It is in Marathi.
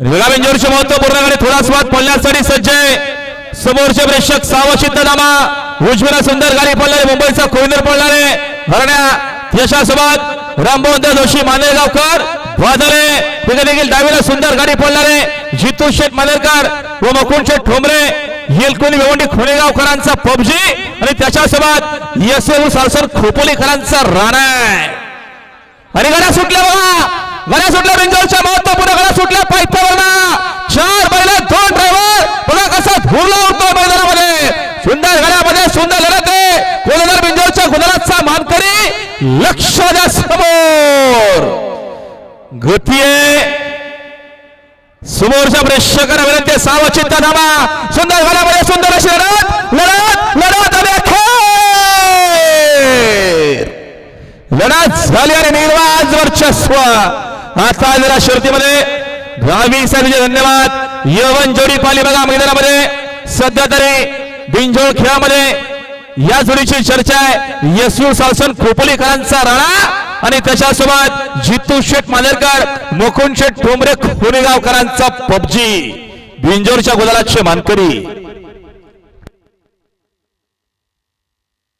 वेगळा बेंजोरचे महत्त्वपूर्ण गाडी थोडा स्वाद पडण्यासाठी सज्ज समोरचे प्रेक्षक सावशित नामा उजवीला सुंदर गाडी पडणारे मुंबईचा कोविंदर पडणारे. हरण्या यशासोबत रामभवंत जोशी मानेगावकर वादळे. तिथे देखील डावीला सुंदर गाडी पडणारे. जितू शेठ मालेरकर व मुकुंद शेठ ठोंबरे. येलकुनी भिवंडी खोनेगावकरांचा पबजी आणि त्याच्यासोबत एस एम सालसर खोपोलीकरांचा राणा आणि गाड्या सुटल्या बघा. गाड्या सुटल्या बेंजोरच्या महत्त्वपूर्ण गाड्या सुटल्या पायथ्यावरना चार बैल दोन ड्रायव्हर बघा कसा धुरला होतो मैदानामध्ये सुंदर गाड्यामध्ये सुंदर लढत आहे. कोलदार बिंजोरच्या गुजरातचा मानकरी लक्ष द्या समोर. गती आहे. समोरच्या प्रेक्षकांना विनंती आहे, सावचित्त धामा सुंदर गाड्यामध्ये सुंदर अशी लढत लढत लढत लढत झाली आणि निर्वाज वर्चस्व. आता जरा शर्तीमध्ये भावी साहेबचे धन्यवाद. यवन जोडी पाली बघा मैदानामध्ये. सध्या तरी बिंजोळ खेळामध्ये या जोडीची चर्चा आहे. यशू सासन खोपोलीकरांचा राणा आणि त्याच्यासोबत जितू शेठ मालेरकर मुकुंद शेठ ठोंबरे खोरेगावकरांचा पबजी. बिंजोरच्या गुलालाचे मानकरी.